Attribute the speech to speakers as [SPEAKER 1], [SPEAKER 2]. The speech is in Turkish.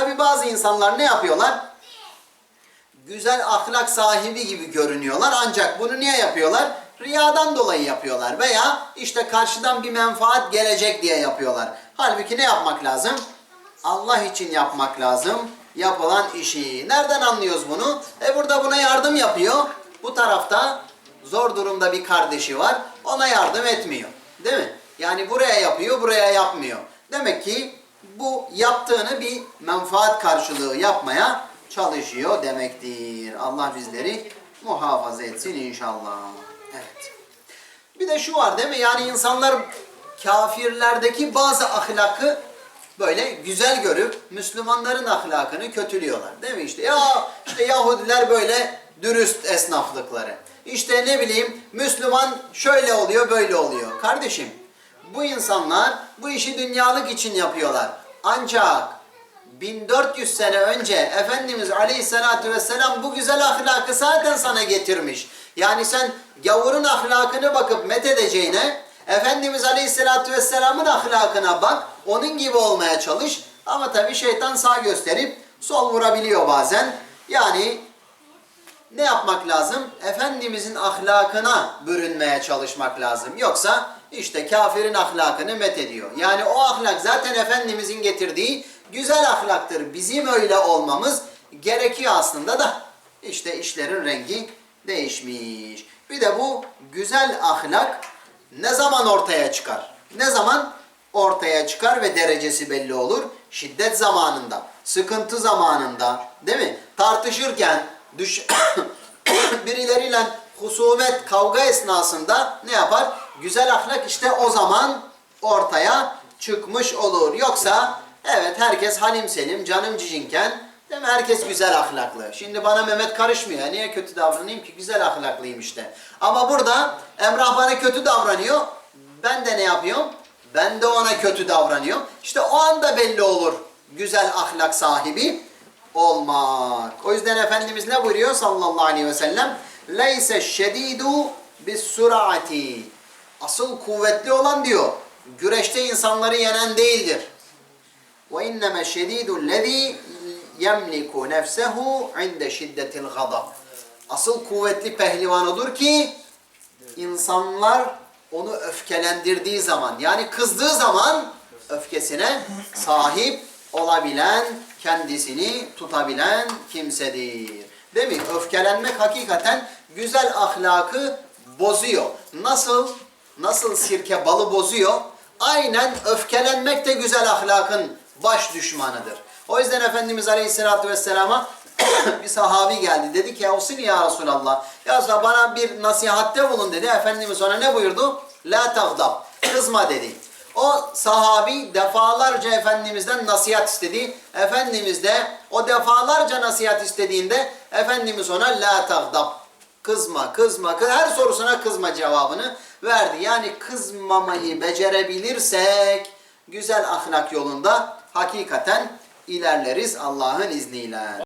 [SPEAKER 1] tabi bazı insanlar ne yapıyorlar? Güzel ahlak sahibi gibi görünüyorlar ancak bunu niye yapıyorlar? Riyadan dolayı yapıyorlar veya işte karşıdan bir menfaat gelecek diye yapıyorlar. Halbuki ne yapmak lazım? Allah için yapmak lazım yapılan işi. Nereden anlıyoruz bunu? E burada buna yardım yapıyor. Bu tarafta zor durumda bir kardeşi var. Ona yardım etmiyor. Değil mi? Yani buraya yapıyor, buraya yapmıyor. Demek ki bu yaptığını bir menfaat karşılığı yapmaya çalışıyor demektir. Allah bizleri muhafaza etsin inşallah. Evet. Bir de şu var değil mi? Yani insanlar kafirlerdeki bazı ahlakı böyle güzel görüp Müslümanların ahlakını kötülüyorlar. Değil mi işte? Ya işte Yahudiler böyle dürüst esnaflıkları. İşte ne bileyim Müslüman şöyle oluyor böyle oluyor. Kardeşim bu insanlar bu işi dünyalık için yapıyorlar. Ancak 1400 sene önce Efendimiz Aleyhisselatü Vesselam bu güzel ahlakı zaten sana getirmiş. Yani sen gavurun ahlakını bakıp met edeceğine Efendimiz Aleyhisselatü Vesselam'ın ahlakına bak, onun gibi olmaya çalış. Ama tabi şeytan sağ gösterip sol vurabiliyor bazen. Yani ne yapmak lazım? Efendimizin ahlakına bürünmeye çalışmak lazım. Yoksa işte kafirin ahlakını met ediyor. Yani o ahlak zaten Efendimizin getirdiği güzel ahlaktır. Bizim öyle olmamız gerekiyor aslında da işte işlerin rengi değişmiş. Bir de bu güzel ahlak ne zaman ortaya çıkar? Ne zaman ortaya çıkar ve derecesi belli olur? Şiddet zamanında, sıkıntı zamanında, değil mi? Tartışırken, düş birileriyle husumet, kavga esnasında ne yapar? Güzel ahlak işte o zaman ortaya çıkmış olur. Yoksa evet herkes halim selim, canım cicinken değil mi? Herkes güzel ahlaklı. Şimdi bana Mehmet karışmıyor. Niye kötü davranayım ki? Güzel ahlaklıyım işte. Ama burada Emrah bana kötü davranıyor. Ben de ne yapıyorum? Ben de ona kötü davranıyorum. İşte o anda belli olur güzel ahlak sahibi olmak. O yüzden Efendimiz ne buyuruyor sallallahu aleyhi ve sellem? Leyse şedidu bis surati. Asıl kuvvetli olan diyor. Güreşte insanları yenen değildir. Ve inneme şedidu lezi yemliku nefsehu inde şiddetil gadab. Asıl kuvvetli pehlivan odur ki insanlar onu öfkelendirdiği zaman yani kızdığı zaman öfkesine sahip olabilen, kendisini tutabilen kimsedir. Değil mi? Öfkelenmek hakikaten güzel ahlakı bozuyor. Nasıl nasıl sirke balı bozuyor? Aynen öfkelenmek de güzel ahlakın baş düşmanıdır. O yüzden Efendimiz Aleyhisselatü Vesselam'a bir sahabi geldi. Dedi ki Avsini ya Resulallah. Ya Resulallah bana bir nasihatte bulun dedi. Efendimiz ona ne buyurdu? La tagdab. Kızma dedi. O sahabi defalarca Efendimiz'den nasihat istedi. Efendimiz de o defalarca nasihat istediğinde Efendimiz ona la tagdab. Kızma, kızma, kız her sorusuna kızma cevabını verdi. Yani kızmamayı becerebilirsek güzel ahlak yolunda hakikaten ilerleriz Allah'ın izniyle.